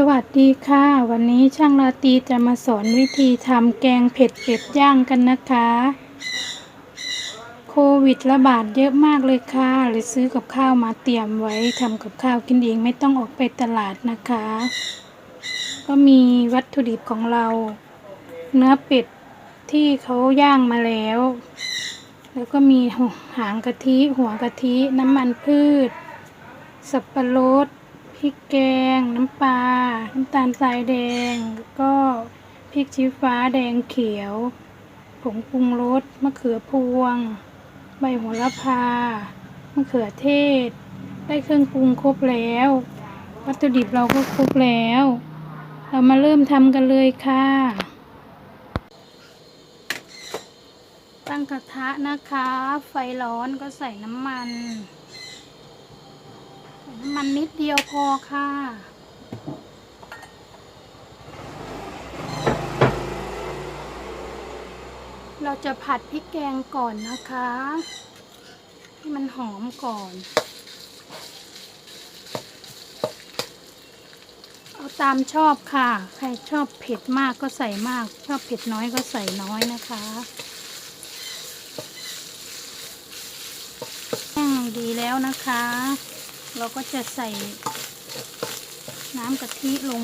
สวัสดีค่ะ วันนี้ช่างราตีจะมาสอนวิธีทำแกงเผ็ดเป็ดย่างกันนะคะ โควิดระบาดเยอะมากเลยค่ะเลยซื้อกับข้าวมาเตรียมไว้ทำกับข้าวกินเองไม่ต้องออกไปตลาดนะคะ ก็มีวัตถุดิบของเรา เนื้อเป็ดที่เขาย่างมาแล้ว แล้วก็มีหางกะทิ หัวกะทิ น้ำมันพืช สับปะรด พริกแกง น้ำปลา น้ำตาลทรายแดง แล้วก็พริกชี้ฟ้าแดงเขียว ผงปรุงรส มะเขือพวง ใบโหระพา มะเขือเทศ ได้เครื่องปรุงครบแล้ว วัตถุดิบเราก็ครบแล้ว เรามาเริ่มทำกันเลยค่ะ ตั้งกระทะนะคะ ไฟร้อนก็ใส่น้ำมัน มันนิดเดียวพอค่ะ เราจะผัดพริกแกงก่อนนะคะ ให้มันหอมก่อน เอาตามชอบค่ะ ใครชอบเผ็ดมากก็ใส่มาก ชอบเผ็ดน้อยก็ใส่น้อยนะคะแห้งดีแล้วนะคะ เราก็จะใส่น้ำกะทิลง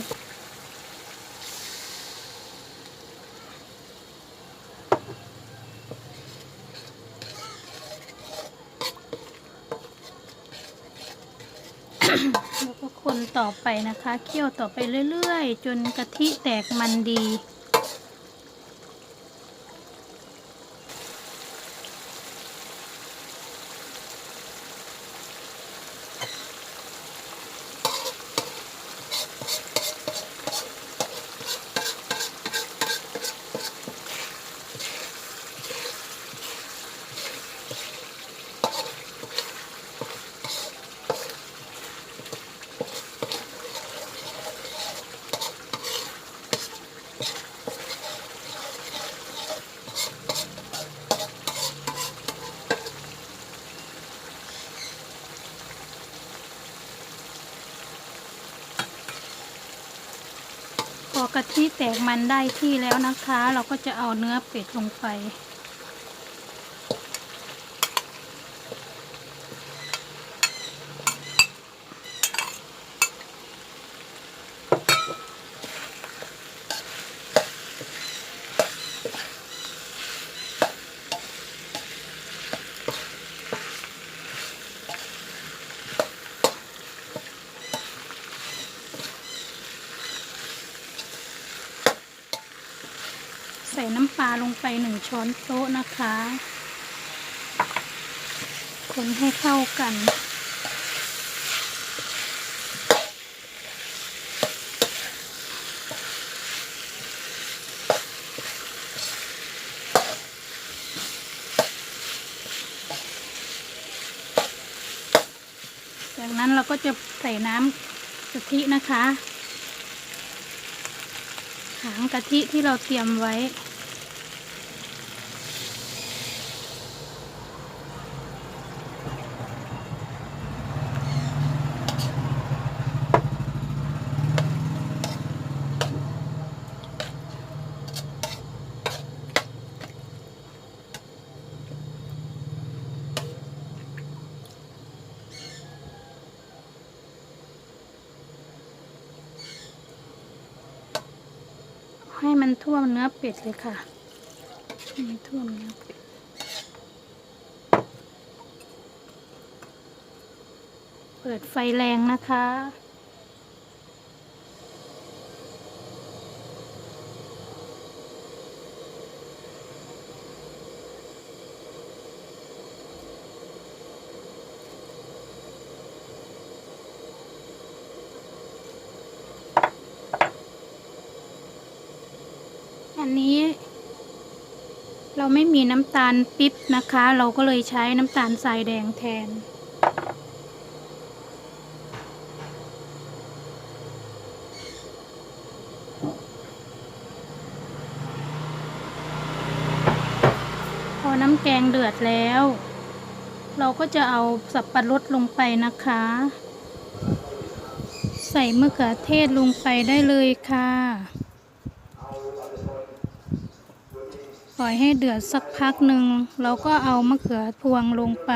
แล้วก็คนต่อไปนะคะ เคี่ยวต่อไปเรื่อย ๆ จนกะทิแตกมันดี อกะทิแตกมันได้ที่แล้วนะคะ เราก็จะเอาเนื้อเป็ดลงไปาลงไปหนึ่งช้อนโต๊ะนะคะ คนให้เข้ากัน จากนั้นเราก็จะใส่น้ำกะทินะคะหางกะทิที่เราเตรียมไว้ ให้มันท่วมเนื้อเป็ดเลยค่ะให้มันท่วมเนื้อเป็ดเปิดไฟแรงนะคะ อันนี้ เราไม่มีน้ำตาลปิ๊บนะคะ เราก็เลยใช้น้ำตาลทรายแดงแทน พอน้ำแกงเดือดแล้ว เราก็จะเอาสับปะรดลงไปนะคะใใส่มะเขือเทศลงไปได้เลยค่ะ ล่อยให้เดือดสักพักหนึ่งเราก็เอามะเขือพวงลงไป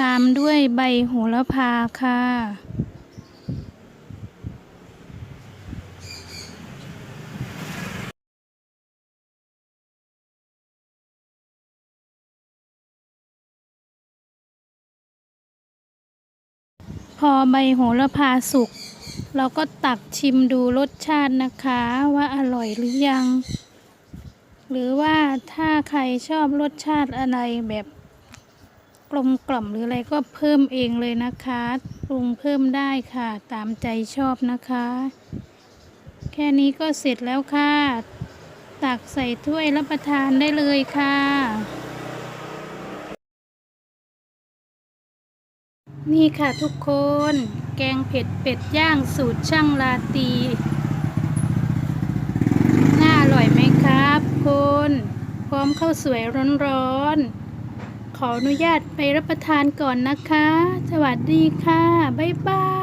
ตามด้วยใบโหระพาค่ะ พอใบโหระพาสุก เราก็ตักชิมดูรสชาตินะคะว่าอร่อยหรือยัง หรือว่าถ้าใครชอบรสชาติอะไรแบบกลมกล่อมหรืออะไรก็เพิ่มเองเลยนะคะปรุงเพิ่มได้ค่ะ ตามใจชอบนะคะ แค่นี้ก็เสร็จแล้วค่ะ ตักใส่ถ้วยรับประทานได้เลยค่ะ นี่ค่ะทุกคน แกงเผ็ดเป็ดย่างสูตรช่างลาตี น่าอร่อยไหมครับคนพร้อมข้าวสวยร้อนๆ ขออนุญาตไปรับประทานก่อนนะคะ สวัสดีค่ะ บ๊ายบาย